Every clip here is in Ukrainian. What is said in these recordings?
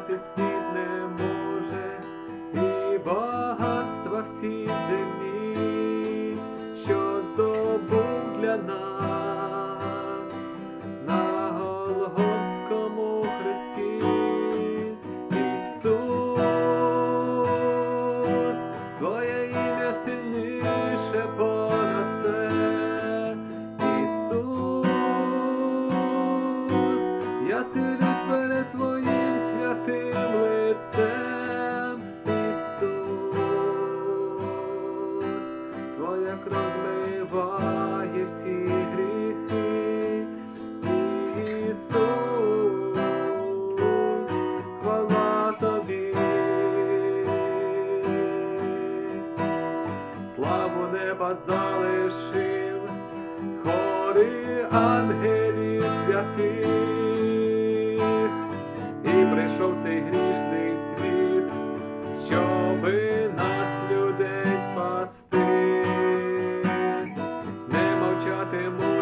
дати світ не може, і багатства всі землі, що здобув для нас на Голгофському Христі, Ісус, Твоє ім'я сильніше понад все. Ісус, Я схилюсь перед твоїм лицем Ісус, Твоя як розмиває всі гріхи, Ісус, хвала тобі, славу неба залишив, хори ангелі святих. співатиму.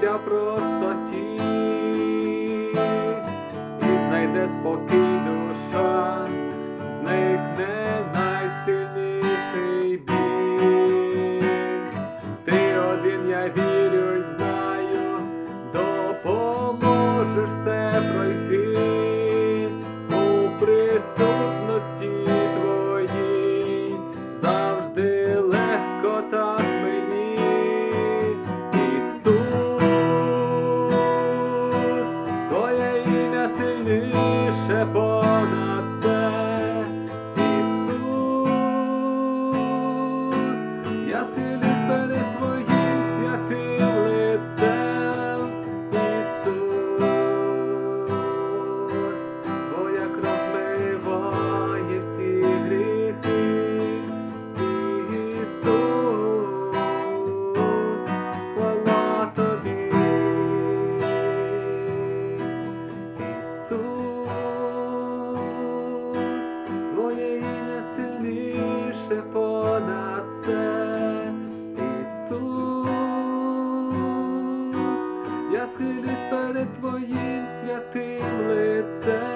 se aprosta a ti. більше понад все, Ісус, я схилюсь перед Твоїм святим лицем.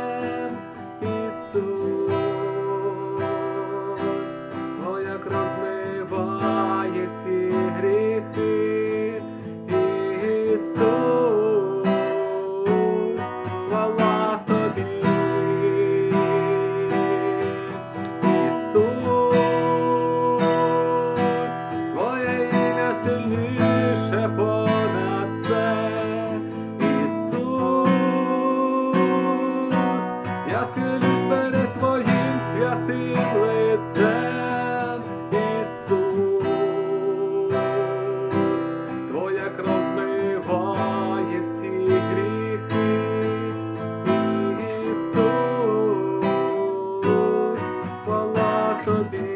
could be.